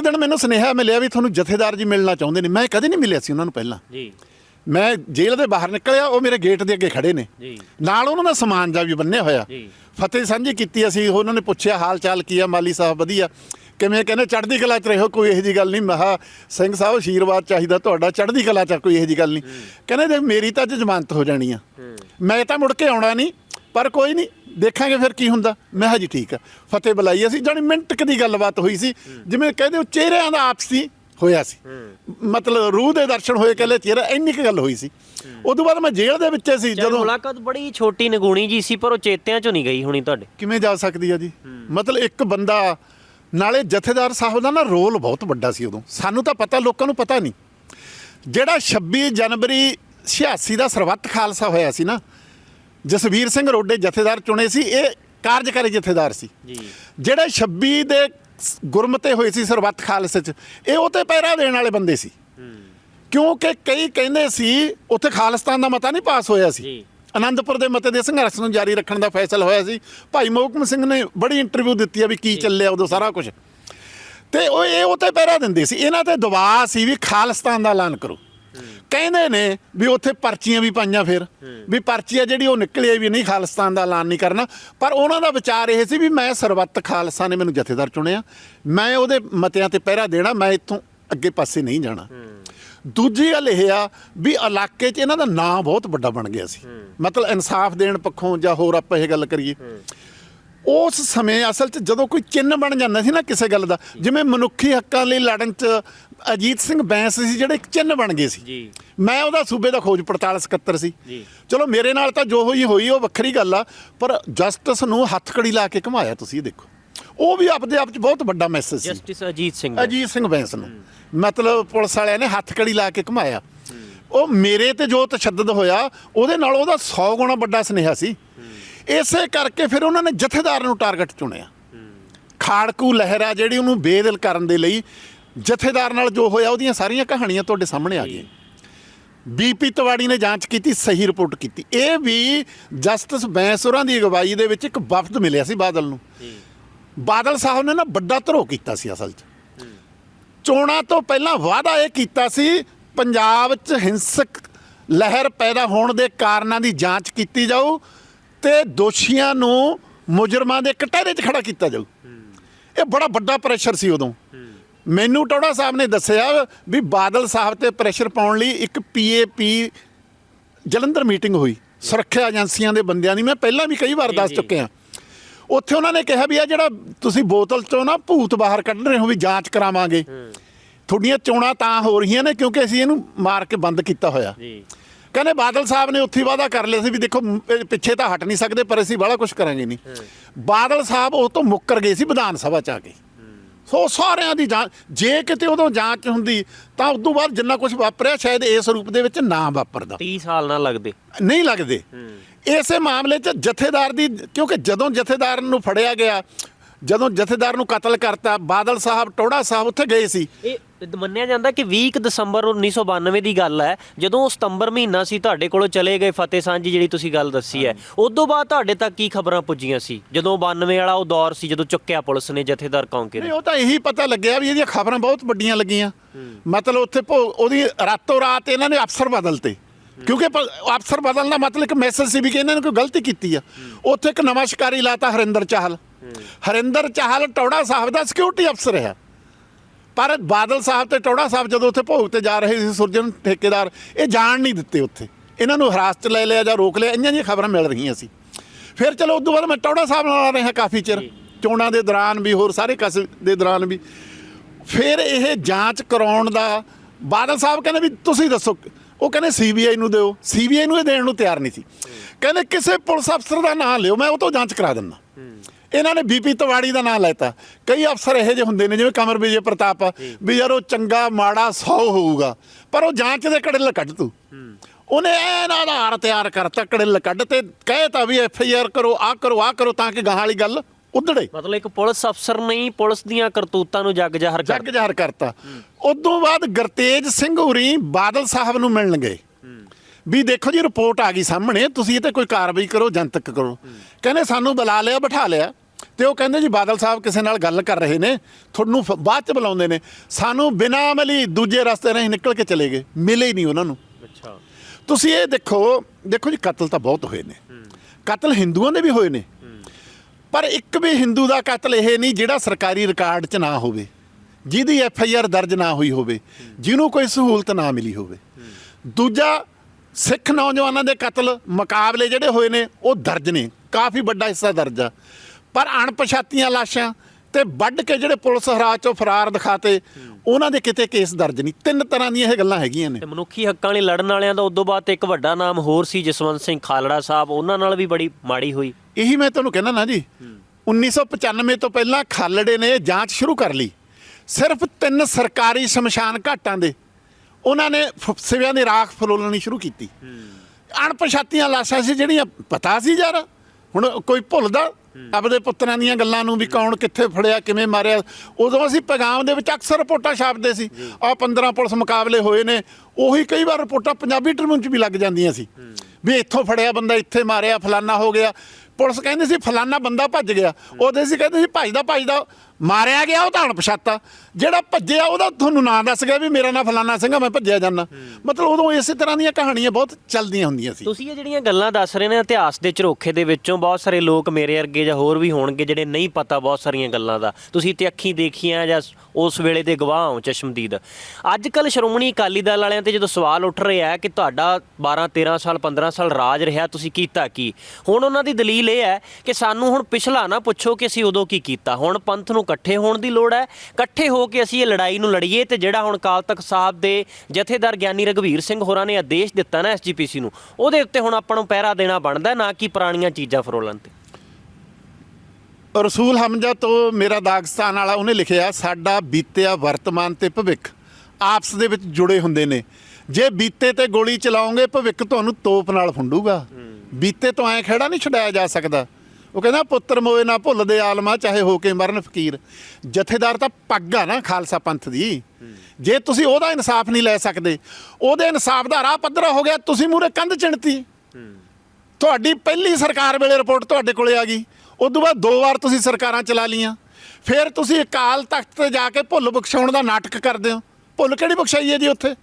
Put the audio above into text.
ਇੱਕ ਦਿਨ ਮੈਨੂੰ ਸੁਨੇਹਾ ਮਿਲਿਆ ਵੀ ਤੁਹਾਨੂੰ ਜਥੇਦਾਰ ਜੀ ਮਿਲਣਾ ਚਾਹੁੰਦੇ ਨੇ। ਮੈਂ ਕਦੇ ਨਹੀਂ ਮਿਲਿਆ ਸੀ ਉਹਨਾਂ ਨੂੰ ਪਹਿਲਾਂ। ਜੀ। ਮੈਂ ਜੇਲ੍ਹ ਦੇ ਬਾਹਰ ਨਿਕਲਿਆ ਉਹ ਮੇਰੇ ਗੇਟ ਦੇ ਅੱਗੇ ਖੜੇ ਨੇ। ਜੀ। ਨਾਲ ਉਹਨਾਂ ਦਾ ਸਮਾਨ ਜਾ ਵੀ ਬੰਨਿਆ ਹੋਇਆ। ਜੀ। ਫਤਿਹ ਸਾਂਝੀ ਕੀਤੀ ਅਸੀਂ ਉਹਨਾਂ ਨੇ ਪੁੱਛਿਆ ਹਾਲ ਚਾਲ ਕੀ ਆ? ਮਾਲੀ ਸਾਹਿਬ ਵਧੀਆ। ਕਿਵੇਂ ਕਹਿੰਦੇ ਚੜ੍ਹਦੀ ਕਲਾ ਚ ਰਹੋ ਕੋਈ ਇਹੋ ਜੀ ਗੱਲ ਨਹੀਂ। ਮਹਾ ਸਿੰਘ ਸਾਹਿਬ ਆਸ਼ੀਰਵਾਦ ਚਾਹੀਦਾ ਤੁਹਾਡਾ ਚੜ੍ਹਦੀ ਕਲਾ ਚ ਕੋਈ ਇਹੋ ਜੀ ਗੱਲ ਨਹੀਂ। ਕਹਿੰਦੇ ਦੇਖ ਮੇਰੀ ਤਾਂ ਅੱਜ ਜ਼ਮਾਨਤ ਹੋ ਜਾਣੀ ਆ। ਮੈਂ ਤਾਂ ਮੁੜ ਕੇ ਆਉਣਾ ਨਹੀਂ ਪਰ ਕੋਈ ਨਹੀਂ ਦੇਖਾਂਗੇ ਫਿਰ ਕੀ ਹੁੰਦਾ। ਮੈਂ ਕਿਹਾ ਜੀ ਠੀਕ ਆ। ਫਤਿਹ ਬੁਲਾਈ ਅਸੀਂ ਜਾਣੀ ਮਿੰਟ ਕੁ ਦੀ ਗੱਲਬਾਤ ਹੋਈ ਸੀ। ਜਿਵੇਂ ਕਹਿੰਦੇ ਉਹ ਚਿਹਰਿਆਂ ਦਾ ਆਪਸੀ ਹੋਇਆ ਸੀ। ਮਤਲਬ ਰੂਹ ਦੇ ਦਰਸ਼ਨ ਹੋਏ ਕਹਿੰਦੇ ਚਿਹਰਾ ਇੰਨੀ ਕੁ ਗੱਲ ਹੋਈ ਸੀ। ਉਦੋਂ ਬਾਅਦ ਮੈਂ ਜੇਲ੍ਹ ਦੇ ਵਿੱਚ ਸੀ ਜਦੋਂ ਜਦੋਂ ਮੁਲਾਕਾਤ ਬੜੀ ਛੋਟੀ ਨਗੂਣੀ ਜੀ ਸੀ ਪਰ ਉਹ ਚੇਤਿਆਂ ਚੋਂ ਨਹੀਂ ਗਈ ਹੋਣੀ ਤੁਹਾਡੇ। ਕਿਵੇਂ ਜਾ ਸਕਦੀ ਆ ਜੀ? ਮਤਲਬ ਇੱਕ ਬੰਦਾ ਨਾਲੇ ਜਥੇਦਾਰ ਸਾਹਿਬ ਦਾ ਨਾ ਰੋਲ ਬਹੁਤ ਵੱਡਾ ਸੀ ਉਦੋਂ। ਸਾਨੂੰ ਤਾਂ ਪਤਾ ਲੋਕਾਂ ਨੂੰ ਪਤਾ ਨਹੀਂ। ਜਿਹੜਾ 26 ਜਨਵਰੀ 86 ਦਾ ਸਰਬੱਤ ਖਾਲਸਾ ਹੋਇਆ ਸੀ ਨਾ ਜਸਵੀਰ ਸਿੰਘ ਰੋਡੇ ਜਥੇਦਾਰ ਚੁਣੇ ਸੀ ਇਹ ਕਾਰਜਕਾਰੀ ਜਥੇਦਾਰ ਸੀ। ਜੀ। ਜਿਹੜੇ 26 ਦੇ ਗੁਰਮਤੇ ਹੋਏ ਸੀ ਸਰਬੱਤ ਖਾਲਸੇ ਚ ਇਹ ਉਹ ਤੇ ਪਹਿਰਾ ਦੇਣ ਵਾਲੇ ਬੰਦੇ ਸੀ। ਕਿਉਂਕਿ ਕਈ ਕਹਿੰਦੇ ਸੀ ਉੱਥੇ ਖਾਲਿਸਤਾਨ ਦਾ ਮਤਾ ਨਹੀਂ ਪਾਸ ਹੋਇਆ ਸੀ। ਜੀ। ਆਨੰਦਪੁਰ ਦੇ ਮਤੇ ਦੇ ਸੰਘਰਸ਼ ਨੂੰ ਜਾਰੀ ਰੱਖਣ ਦਾ ਫੈਸਲਾ ਹੋਇਆ ਸੀ। ਭਾਈ ਮੋਹਕਮ ਸਿੰਘ ਨੇ ਬੜੀ ਇੰਟਰਵਿਊ ਦਿੱਤੀ ਆ ਵੀ ਕੀ ਚੱਲਿਆ ਉਦੋਂ ਸਾਰਾ ਕੁਝ ਤੇ ਉਹ ਇਹ ਉਹ ਤੇ ਪਹਿਰਾ ਦਿੰਦੇ ਸੀ। ਇਹਨਾਂ ਤੇ ਦਬਾਅ ਸੀ ਵੀ ਖਾਲਿਸਤਾਨ ਦਾ ਐਲਾਨ ਕਰੋ। ਕਹਿੰਦੇ ਨੇ ਵੀ ਉੱਥੇ ਪਰਚੀਆਂ ਵੀ ਪਾਈਆਂ ਫਿਰ। ਵੀ ਪਰਚੀ ਆ ਜਿਹੜੀ ਉਹ ਨਿਕਲੀ ਵੀ ਨਹੀਂ ਖਾਲਿਸਤਾਨ ਦਾ ਐਲਾਨ ਨਹੀਂ ਕਰਨਾ। ਪਰ ਉਹਨਾਂ ਦਾ ਵਿਚਾਰ ਇਹ ਸੀ ਵੀ ਮੈਂ ਸਰਬੱਤ ਖਾਲਸਾ ਨੇ ਮੈਨੂੰ ਜਥੇਦਾਰ ਚੁਣਿਆ। ਮੈਂ ਉਹਦੇ ਮਤਿਆਂ ਤੇ ਪਹਿਰਾ ਦੇਣਾ ਮੈਂ ਇੱਥੋਂ ਅੱਗੇ ਪਾਸੇ ਨਹੀਂ ਜਾਣਾ। ਦੂਜੀ ਗੱਲ ਇਹ ਆ ਵੀ ਇਲਾਕੇ 'ਚ ਇਹਨਾਂ ਦਾ ਨਾਂ ਬਹੁਤ ਵੱਡਾ ਬਣ ਗਿਆ ਸੀ। ਮਤਲਬ ਇਨਸਾਫ ਦੇਣ ਪੱਖੋਂ ਜਾਂ ਹੋਰ ਆਪਾਂ ਇਹ ਗੱਲ ਕਰੀਏ। ਉਸ ਸਮੇਂ ਅਸਲ 'ਚ ਜਦੋਂ ਕੋਈ ਚਿੰਨ ਬਣ ਜਾਂਦਾ ਸੀ ਨਾ ਕਿਸੇ ਗੱਲ ਦਾ ਜਿਵੇਂ ਮਨੁੱਖੀ ਹੱਕਾਂ ਲਈ ਲੜਨ 'ਚ ਅਜੀਤ ਸਿੰਘ ਬੈਂਸ ਸੀ ਜਿਹੜੇ ਇੱਕ ਚਿੰਨ ਬਣ ਗਏ ਸੀ। ਜੀ। ਮੈਂ ਉਹਦਾ ਸੂਬੇ ਦਾ ਖੋਜ ਪੜਤਾਲ ਸਕੱਤਰ ਸੀ। ਜੀ। ਚਲੋ ਮੇਰੇ ਨਾਲ ਤਾਂ ਜੋ ਹੋਈ ਹੋਈ ਉਹ ਵੱਖਰੀ ਗੱਲ ਆ ਪਰ ਜਸਟਿਸ ਨੂੰ ਹੱਥਕੜੀ ਲਾ ਕੇ ਘਮਾਇਆ ਤੁਸੀਂ ਇਹ ਦੇਖੋ। ਉਹ ਵੀ ਆਪਦੇ ਆਪ 'ਚ ਬਹੁਤ ਵੱਡਾ ਮੈਸੇਜ ਸੀ। ਜਸਟਿਸ ਅਜੀਤ ਸਿੰਘ। ਅਜੀਤ ਸਿੰਘ ਬੈਂਸ ਨੂੰ। ਮਤਲਬ ਪੁਲਿਸ ਵਾਲਿਆਂ ਨੇ ਹੱਥਕੜੀ ਲਾ ਕੇ ਘਮਾਇਆ। ਉਹ ਮੇਰੇ ਤੇ ਜੋ ਤਸ਼ੱਦਦ ਹੋਇਆ ਉਹਦੇ ਨਾਲ ਉਹਦਾ 100 ਗੁਣਾ ਵੱਡਾ ਸੁਨੇਹਾ ਸੀ। ਇਸੇ ਕਰਕੇ ਫਿਰ ਉਹਨਾਂ ਨੇ ਜਥੇਦਾਰ ਨੂੰ ਟਾਰਗੇਟ ਚੁਣਿਆ। ਖਾੜਕੂ ਲਹਿਰਾ ਜਿਹੜੀ ਉਹਨੂੰ ਬੇਦਿਲ ਕਰਨ ਦੇ ਲਈ ਜਥੇਦਾਰ ਨਾਲ ਜੋ ਹੋਇਆ, ਉਹਦੀਆਂ ਸਾਰੀਆਂ ਕਹਾਣੀਆਂ ਤੁਹਾਡੇ ਸਾਹਮਣੇ ਆ ਗਈਆਂ। ਬੀਪੀ ਤਵਾੜੀ ਨੇ ਜਾਂਚ ਕੀਤੀ, ਸਹੀ ਰਿਪੋਰਟ ਕੀਤੀ। ਇਹ ਵੀ ਜਸਟਿਸ ਬੈਂਸ ਹੋਰਾਂ ਦੀ ਅਗਵਾਈ ਦੇ ਵਿੱਚ ਇੱਕ ਵਫਦ ਮਿਲਿਆ ਸੀ ਬਾਦਲ ਨੂੰ। ਬਾਦਲ ਸਾਹਿਬ ਨੇ ਨਾ ਵੱਡਾ ਧਰੋ ਕੀਤਾ ਸੀ ਅਸਲ 'ਚ। ਚੋਣਾਂ ਤੋਂ ਪਹਿਲਾਂ ਵਾਅਦਾ ਇਹ ਕੀਤਾ ਸੀ, ਪੰਜਾਬ 'ਚ ਹਿੰਸਕ ਲਹਿਰ ਪੈਦਾ ਹੋਣ ਦੇ ਕਾਰਨਾਂ ਦੀ ਜਾਂਚ ਕੀਤੀ ਜਾਊ ਤੇ ਦੋਸ਼ੀਆਂ ਨੂੰ ਮੁਜਰਮਾਂ ਦੇ ਕਟਹਿਰੇ 'ਚ ਖੜਾ ਕੀਤਾ ਜਾਊ। ਇਹ ਬੜਾ ਵੱਡਾ ਪ੍ਰੈਸ਼ਰ ਸੀ ਉਦੋਂ। ਮੈਨੂੰ ਟੋੜਾ ਸਾਹਿਬ ਨੇ ਦੱਸਿਆ ਵੀ ਬਾਦਲ ਸਾਹਿਬ ਤੇ ਪ੍ਰੈਸ਼ਰ ਪਾਉਣ ਲਈ ਇੱਕ ਪੀਏਪੀ ਜਲੰਧਰ ਮੀਟਿੰਗ ਹੋਈ। ਸੁਰੱਖਿਆ ਏਜੰਸੀਆਂ ਦੇ ਬੰਦਿਆਂ ਦੀ। ਮੈਂ ਪਹਿਲਾਂ ਵੀ ਕਈ ਵਾਰ ਦੱਸ। ਚੁੱਕਿਆ। ਉੱਥੇ ਉਹਨਾਂ ਨੇ ਕਿਹਾ ਵੀ ਆ ਜਿਹੜਾ ਤੁਸੀਂ ਬੋਤਲ ਚੋਂ ਨਾ ਭੂਤ ਬਾਹਰ ਕੱਢ ਰਹੇ ਹੋ ਵੀ ਜਾਂਚ ਕਰਾਵਾਂਗੇ। ਤੁਹਾਡੀਆਂ ਚੋਣਾਂ ਤਾਂ ਹੋ ਰਹੀਆਂ ਨੇ ਕਿਉਂਕਿ ਅਸੀਂ ਇਹਨੂੰ ਮਾਰ ਕੇ ਬੰਦ ਕੀਤਾ ਹੋਇਆ। ਜੀ। ਕਹਿੰਦੇ ਬਾਦਲ ਸਾਹਿਬ ਨੇ ਉੱਥੇ ਵਾਅਦਾ ਕਰ ਲਿਆ ਸੀ ਵੀ ਦੇਖੋ ਪਿੱਛੇ ਤਾਂ ਹਟ ਨਹੀਂ ਸਕਦੇ ਪਰ ਅਸੀਂ ਬੜਾ ਕੁਝ ਕਰਾਂਗੇ ਨਹੀਂ। ਬਾਦਲ ਸਾਹਿਬ ਉਹ ਤੋਂ ਮੁੱਕਰ ਗਏ ਸੀ ਵਿਧਾਨ ਸਭਾ ਚ ਆ ਕੇ। ਸੋ ਸਾਰਿਆਂ ਦੀ ਜਾਂਚ ਜੇ ਕਿਤੇ ਉਦੋਂ ਜਾਂਚ ਹੁੰਦੀ ਤਾਂ ਉਸ ਤੋਂ ਬਾਅਦ ਜਿੰਨਾ ਕੁਝ ਵਾਪਰਿਆ ਸ਼ਾਇਦ ਇਸ ਰੂਪ ਦੇ ਵਿੱਚ ਨਾ ਵਾਪਰਦਾ। 30 ਸਾਲ ਨਾ ਲੱਗਦੇ। ਨਹੀਂ ਲੱਗਦੇ। ਇਸੇ ਮਾਮਲੇ 'ਚ ਜਥੇਦਾਰ ਦੀ ਕਿਉਂਕਿ ਜਦੋਂ ਜਥੇਦਾਰ ਨੂੰ ਫੜਿਆ ਗਿਆ ਜਦੋਂ ਜਥੇਦਾਰ ਨੂੰ ਕਤਲ ਕਰਤਾ ਬਾਦਲ ਸਾਹਿਬ ਟੋੜਾ ਸਾਹਿਬ ਉੱਥੇ ਗਏ ਸੀ। ਇਹ ਮੰਨਿਆ ਜਾਂਦਾ ਕਿ 20 ਕੁ ਦਸੰਬਰ 1992 ਦੀ ਗੱਲ ਹੈ। ਜਦੋਂ ਉਹ ਸਤੰਬਰ ਮਹੀਨਾ ਸੀ ਤੁਹਾਡੇ ਕੋਲੋਂ ਚਲੇ ਗਏ ਫਤਿਹ ਸਾਂਝੀ ਜਿਹੜੀ ਤੁਸੀਂ ਗੱਲ ਦੱਸੀ ਹੈ। ਉਸ ਤੋਂ ਬਾਅਦ ਤੁਹਾਡੇ ਤੱਕ ਕੀ ਖਬਰਾਂ ਪੁੱਜੀਆਂ ਸੀ? ਜਦੋਂ 92 ਵਾਲਾ ਉਹ ਦੌਰ ਸੀ ਜਦੋਂ ਚੁੱਕਿਆ ਪੁਲਿਸ ਨੇ ਜਥੇਦਾਰ ਕੌਂਕੇ ਨਹੀਂ ਨੇ ਉਹ ਤਾਂ ਇਹੀ ਪਤਾ ਲੱਗਿਆ ਵੀ ਇਹਦੀਆਂ ਖਬਰਾਂ ਬਹੁਤ ਵੱਡੀਆਂ ਲੱਗੀਆਂ। ਮਤਲਬ ਉੱਥੇ ਭੋ- ਉਹਦੀ ਰਾਤੋਂ ਰਾਤ ਇਹਨਾਂ ਨੇ ਅਫਸਰ ਬਦਲਤੇ। ਕਿਉਂਕਿ ਪ- ਅਫਸਰ ਬਦਲਣ ਦਾ ਮਤਲਬ ਇੱਕ ਮੈਸੇਜ ਸੀ ਵੀ ਕਿ ਇਹਨਾਂ ਨੇ ਕੋਈ ਗਲਤੀ ਕੀਤੀ ਆ। ਉੱਥੇ ਇੱਕ ਨਵਾਂ ਸ਼ਿਕਾਰੀ ਲਾਤਾ ਹਰਿੰਦਰ ਚਾਹਲ। ਹਰਿੰਦਰ ਚਾਹਲ ਟੌੜਾ ਸਾਹਿਬ ਦਾ ਸਿਕਿਉਰਿਟੀ ਅਫਸਰ ਹੈ। ਪਰ ਬਾਦਲ ਸਾਹਿਬ ਤੇ ਟੌੜਾ ਸਾਹਿਬ ਜਦੋਂ ਉੱਥੇ ਭੋਗ ਤੇ ਜਾ ਰਹੇ ਸੀ ਸੁਰਜਨ ਠੇਕੇਦਾਰ ਇਹ ਜਾਣ ਨਹੀਂ ਦਿੱਤੇ ਉੱਥੇ। ਇਹਨਾਂ ਨੂੰ ਹਿਰਾਸਤ 'ਚ ਲੈ ਲਿਆ ਜਾਂ ਰੋਕ ਲਿਆ ਇੰਨੀਆਂ ਜਿਹੀਆਂ ਖਬਰਾਂ ਮਿਲ ਰਹੀਆਂ ਸੀ। ਫਿਰ ਚਲੋ ਉਸ ਤੋਂ ਬਾਅਦ ਮੈਂ ਟੌੜਾ ਸਾਹਿਬ ਨਾਲ ਰਿਹਾ ਕਾਫੀ ਚਿਰ। ਚੋਣਾਂ ਦੇ ਦੌਰਾਨ ਵੀ ਹੋਰ ਸਾਰੇ ਕਸ ਦੇ ਦੌਰਾਨ ਵੀ। ਫਿਰ ਇਹ ਜਾਂਚ ਕਰਾਉਣ ਦਾ ਬਾਦਲ ਸਾਹਿਬ ਕਹਿੰਦੇ ਵੀ ਤੁਸੀਂ ਦੱਸੋ ਉਹ ਕਹਿੰਦੇ ਸੀਬੀਆਈ ਨੂੰ ਦਿਓ। ਸੀਬੀਆਈ ਨੂੰ ਇਹ ਦੇਣ ਨੂੰ ਤਿਆਰ ਨਹੀਂ ਸੀ। ਕਹਿੰਦੇ ਕਿਸੇ ਪੁਲਿਸ ਅਫਸਰ ਦਾ ਨਾਂ ਲਿਓ ਮੈਂ ਉਹ ਤੋਂ ਜਾਂਚ ਕਰਾ ਦਿੰਦਾ। ਇਹਨਾਂ ਨੇ ਬੀਪੀ ਤਵਾੜੀ ਦਾ ਨਾਮ ਲੈਤਾ ਕਈ ਅਫਸਰ ਇਹੋ ਜਿਹੇ ਹੁੰਦੇ ਨੇ ਜਿਵੇਂ ਕਮਰ ਵਿਜੇ ਪ੍ਰਤਾਪ ਆ, ਵੀ ਯਾਰ ਉਹ ਚੰਗਾ ਮਾੜਾ 100 ਹੋਊਗਾ। ਪਰ ਉਹ ਜਾਂਚ ਦੇ ਕੜਿਲ ਕੱਢ ਤੂੰ। ਉਹਨੇ ਐਨ ਆਧਾਰ ਤਿਆਰ ਕਰਤਾ ਕੜੇ ਕੱਢ ਤੇ ਕਹਿਤਾ ਵੀ ਐਫ ਆਈ ਆਰ ਕਰੋ ਆ ਕਰੋ ਆ ਕਰੋ ਤਾਂ ਕਿ ਗਾਹਾਂ ਵਾਲੀ ਗੱਲ ਉਧੜੇ। ਮਤਲਬ ਇੱਕ ਪੁਲਿਸ ਅਫਸਰ ਨਹੀਂ ਪੁਲਿਸ ਦੀਆਂ ਕਰਤੂਤਾਂ ਨੂੰ ਜੱਗ ਜ਼ਾਹਰ ਕਰ ਜੱਗ ਜ਼ਾਹਰ ਕਰਤਾ। ਉਦੋਂ ਬਾਅਦ ਗੁਰਤੇਜ ਸਿੰਘ ਹੁਰੀ ਬਾਦਲ ਸਾਹਿਬ ਨੂੰ ਮਿਲਣ ਗਏ ਵੀ ਦੇਖੋ ਜੀ ਰਿਪੋਰਟ ਆ ਗਈ ਸਾਹਮਣੇ ਤੁਸੀਂ ਇਹ ਤੇ ਕੋਈ ਕਾਰਵਾਈ ਕਰੋ ਜਨਤਕ ਕਰੋ। ਕਹਿੰਦੇ ਸਾਨੂੰ ਬੁਲਾ ਲਿਆ ਬਿਠਾ ਲਿਆ। ਤੇ ਉਹ ਕਹਿੰਦੇ ਜੀ ਬਾਦਲ ਸਾਹਿਬ ਕਿਸੇ ਨਾਲ ਗੱਲ ਕਰ ਰਹੇ ਨੇ ਤੁਹਾਨੂੰ ਬਾਅਦ ਚ ਬੁਲਾਉਂਦੇ ਨੇ। ਸਾਨੂੰ ਬਿਨਾਂ ਅਮਲੀ ਦੂਜੇ ਰਸਤੇ ਰਾਹੀਂ ਨਿਕਲ ਕੇ ਚਲੇ ਗਏ ਮਿਲੇ ਹੀ ਨਹੀਂ ਉਹਨਾਂ ਨੂੰ। ਅੱਛਾ। ਤੁਸੀਂ ਇਹ ਦੇਖੋ ਦੇਖੋ ਜੀ ਕਤਲ ਤਾਂ ਬਹੁਤ ਹੋਏ ਨੇ। ਕਤਲ ਹਿੰਦੂਆਂ ਦੇ ਵੀ ਹੋਏ ਨੇ। ਪਰ ਇੱਕ ਵੀ ਹਿੰਦੂ ਦਾ ਕਤਲ ਇਹ ਨਹੀਂ ਜਿਹੜਾ ਸਰਕਾਰੀ ਰਿਕਾਰਡ 'ਚ ਨਾ ਹੋਵੇ, ਜਿਹਦੀ ਐਫ ਆਈ ਆਰ ਦਰਜ ਨਾ ਹੋਈ ਹੋਵੇ, ਜਿਹਨੂੰ ਕੋਈ ਸਹੂਲਤ ਨਾ ਮਿਲੀ ਹੋਵੇ। ਦੂਜਾ, ਸਿੱਖ ਨੌਜਵਾਨਾਂ ਦੇ ਕਤਲ ਮੁਕਾਬਲੇ ਜਿਹੜੇ ਹੋਏ ਨੇ, ਉਹ ਦਰਜ ਨੇ, ਕਾਫੀ ਵੱਡਾ ਹਿੱਸਾ ਦਰਜ ਆ। ਪਰ ਅਣਪਛਾਤੀਆਂ ਲਾਸ਼ਾਂ ਤੇ ਵੱਢ ਕੇ ਜਿਹੜੇ ਪੁਲਿਸ ਹਰਾਜ ਚੋਂ ਫਰਾਰ ਦਿਖਾਤੇ ਉਹਨਾਂ ਦੇ ਕਿਤੇ ਕੇਸ ਦਰਜ ਨਹੀਂ। ਤਿੰਨ ਤਰ੍ਹਾਂ ਦੀਆਂ ਇਹ ਗੱਲਾਂ ਹੈਗੀਆਂ ਨੇ। ਤੇ ਮਨੁੱਖੀ ਹੱਕਾਂ ਲਈ ਲੜਨ ਵਾਲਿਆਂ ਦਾ ਉਦੋਂ ਬਾਅਦ ਇੱਕ ਵੱਡਾ ਨਾਮ ਹੋਰ ਸੀ ਜਸਵੰਤ ਸਿੰਘ ਖਾਲੜਾ ਸਾਹਿਬ। ਉਹਨਾਂ ਨਾਲ ਵੀ ਬੜੀ ਮਾੜੀ ਹੋਈ। ਇਹੀ ਮੈਂ ਤੁਹਾਨੂੰ ਕਹਿੰਦਾ ਨਾ ਜੀ 1995 ਤੋਂ ਪਹਿਲਾਂ ਖਾਲੜੇ ਨੇ ਜਾਂਚ ਸ਼ੁਰੂ ਕਰ ਲਈ। ਸਿਰਫ ਤਿੰਨ ਸਰਕਾਰੀ ਸ਼ਮਸ਼ਾਨ ਘਾਟਾਂ ਦੇ ਉਹਨਾਂ ਨੇ ਸਿਵਿਆਂ ਦੀ ਰਾਖ ਫਲੋਲਣੀ ਸ਼ੁਰੂ ਕੀਤੀ। ਅਣਪਛਾਤੀਆਂ ਲਾਸ਼ਾਂ ਸੀ ਜਿਹੜੀਆਂ ਪਤਾ ਸੀ ਯਾਰ ਹੁਣ ਕੋਈ ਭੁੱਲਦਾ ਆਪਦੇ ਪੁੱਤਰਾਂ ਦੀਆਂ ਗੱਲਾਂ ਨੂੰ ਵੀ ਕੌਣ ਕਿੱਥੇ ਫੜਿਆ ਕਿਵੇਂ ਮਾਰਿਆ। ਉਦੋਂ ਅਸੀਂ ਪੈਗਾਮ ਦੇ ਵਿੱਚ ਅਕਸਰ ਰਿਪੋਰਟਾਂ ਛਾਪਦੇ ਸੀ। ਆ 15 ਪੁਲਿਸ ਮੁਕਾਬਲੇ ਹੋਏ ਨੇ ਉਹੀ ਕਈ ਵਾਰ ਰਿਪੋਰਟਾਂ ਪੰਜਾਬੀ ਟ੍ਰਿਬਿਊਨ 'ਚ ਵੀ ਲੱਗ ਜਾਂਦੀਆਂ ਸੀ। ਵੀ ਇੱਥੋਂ ਫੜਿਆ ਬੰਦਾ ਇੱਥੇ ਮਾਰਿਆ ਫਲਾਨਾ ਹੋ ਗਿਆ। ਪੁਲਿਸ ਕਹਿੰਦੀ ਸੀ ਫਲਾਨਾ ਬੰਦਾ ਭੱਜ ਗਿਆ। ਉਹਦੇ ਸੀ ਕਹਿੰਦੇ ਸੀ, ਭੱਜਦਾ ਭੱਜਦਾ। ਮਾਰਿਆ ਗਿਆ ਉਹ ਤਾਂ ਅਣਪਛਾਤਾ ਜਿਹੜਾ ਭੱਜਿਆ, ਉਹਦਾ ਤੁਹਾਨੂੰ ਨਾਂ ਦੱਸ ਗਿਆ ਵੀ ਮੇਰਾ ਨਾਂ ਫਲਾਨਾ ਸਿੰਘ ਆ, ਮੈਂ ਭੱਜਿਆ ਜਾਂਦਾ। ਮਤਲਬ ਉਦੋਂ ਇਸੇ ਤਰ੍ਹਾਂ ਦੀਆਂ ਕਹਾਣੀਆਂ ਬਹੁਤ ਚੱਲਦੀਆਂ ਹੁੰਦੀਆਂ ਸੀ। ਤੁਸੀਂ ਇਹ ਜਿਹੜੀਆਂ ਗੱਲਾਂ ਦੱਸ ਰਹੇ ਨੇ ਇਤਿਹਾਸ ਦੇ ਝਰੋਖੇ ਦੇ ਵਿੱਚੋਂ ਬਹੁਤ ਸਾਰੇ ਲੋਕ ਮੇਰੇ ਵਰਗੇ ਜਾਂ ਹੋਰ ਵੀ ਹੋਣਗੇ ਜਿਹੜੇ ਨਹੀਂ ਪਤਾ ਬਹੁਤ ਸਾਰੀਆਂ ਗੱਲਾਂ ਦਾ। ਤੁਸੀਂ ਤੇ ਅੱਖੀਂ ਦੇਖੀਆਂ ਜਾਂ ਉਸ ਵੇਲੇ ਦੇ ਗਵਾਹ ਹੋ ਚਸ਼ਮਦੀਦ। ਅੱਜ ਕੱਲ ਸ਼੍ਰੋਮਣੀ ਅਕਾਲੀ ਦਲ ਵਾਲਿਆਂ ਤੇ ਜਦੋਂ ਸਵਾਲ ਉੱਠ ਰਿਹਾ ਕਿ ਤੁਹਾਡਾ 12 13 ਸਾਲ 15 ਸਾਲ ਰਾਜ ਰਿਹਾ, ਤੁਸੀਂ ਕੀਤਾ ਕੀ? ਹੁਣ ਉਹਨਾਂ ਦੀ ਦਲੀਲ ਇਹ ਹੈ ਕਿ ਸਾਨੂੰ ਹੁਣ ਪਿਛਲਾ ਨਾ ਪੁੱਛੋ ਕਿ ਅਸੀਂ ਉਦੋਂ ਕੀ ਕੀਤਾ। ਹੁਣ ਪੰਥ ਨੂੰ ਇਕੱਠੇ ਹੋਣ ਦੀ ਲੋੜ ਹੈ। ਇਕੱਠੇ ਹੋ ਕੇ ਅਸੀਂ ਇਹ ਲੜਾਈ ਨੂੰ ਲੜੀਏ ਤੇ ਜਿਹੜਾ ਹੁਣ ਕਾਲ ਤਖਤ ਸਾਹਿਬ ਦੇ ਜਥੇਦਾਰ ਗਿਆਨੀ ਰਗਵੀਰ ਸਿੰਘ ਹੋਰਾਂ ਨੇ ਆਦੇਸ਼ ਦਿੱਤਾ ਨਾ ਐਸਜੀਪੀਸੀ ਨੂੰ, ਉਹਦੇ ਉੱਤੇ ਹੁਣ ਆਪਾਂ ਨੂੰ ਪਹਿਰਾ ਦੇਣਾ ਬਣਦਾ ਨਾ ਕਿ ਪੁਰਾਣੀਆਂ ਚੀਜ਼ਾਂ ਫਰੋਲਣ ਤੇ। ਰਸੂਲ ਹਮਜ਼ਾ ਤੋਂ ਮੇਰਾ ਦਾਗਸਤਾਨ ਵਾਲਾ ਉਹਨੇ ਲਿਖਿਆ, ਸਾਡਾ ਬੀਤਿਆ ਵਰਤਮਾਨ ਤੇ ਭਵਿੱਖ। ਆਪਸ ਦੇ ਵਿੱਚ ਜੁੜੇ ਹੁੰਦੇ ਨੇ। ਜੇ ਬੀਤੇ ਤੇ ਗੋਲੀ ਚਲਾਓਗੇ, ਭਵਿੱਖ ਤੁਹਾਨੂੰ ਤੋਪ ਨਾਲ ਫੁੰਡੂਗਾ। ਬੀਤੇ ਤੋਂ ਐ ਖੜਾ ਨਹੀਂ ਛਡਾਇਆ ਜਾ ਸਕਦਾ। ਉਹ ਕਹਿੰਦਾ, ਪੁੱਤਰ ਮੋਏ ਨਾ ਭੁੱਲਦੇ ਆਲਮਾ, ਚਾਹੇ ਹੋ ਕੇ ਮਰਨ ਫਕੀਰ। ਜਥੇਦਾਰ ਤਾਂ ਪੱਗ ਆ ਨਾ ਖਾਲਸਾ ਪੰਥ ਦੀ। ਜੇ ਤੁਸੀਂ ਉਹਦਾ ਇਨਸਾਫ ਨਹੀਂ ਲੈ ਸਕਦੇ, ਉਹਦੇ ਇਨਸਾਫ ਦਾ ਰਾਹ ਪੱਧਰਾ ਹੋ ਗਿਆ, ਤੁਸੀਂ ਮੂਰੇ ਕੰਧ ਚਿਣਤੀ। ਤੁਹਾਡੀ ਪਹਿਲੀ ਸਰਕਾਰ ਵੇਲੇ ਰਿਪੋਰਟ ਤੁਹਾਡੇ ਕੋਲੇ ਆ ਗਈ। ਉਸ ਤੋਂ ਬਾਅਦ ਦੋ ਵਾਰ ਤੁਸੀਂ ਸਰਕਾਰਾਂ ਚਲਾ ਲੀਆਂ ਫਿਰ ਤੁਸੀਂ ਅਕਾਲ ਤਖਤ ਤੇ ਜਾ ਕੇ ਭੁੱਲ ਬਖਸ਼ਾਉਣ ਦਾ ਨਾਟਕ ਕਰਦੇ ਹੋ। ਭੁੱਲ ਕਿਹੜੀ ਬਖਸ਼ਾਈ ਹੈ ਜੀ ਉੱਥੇ?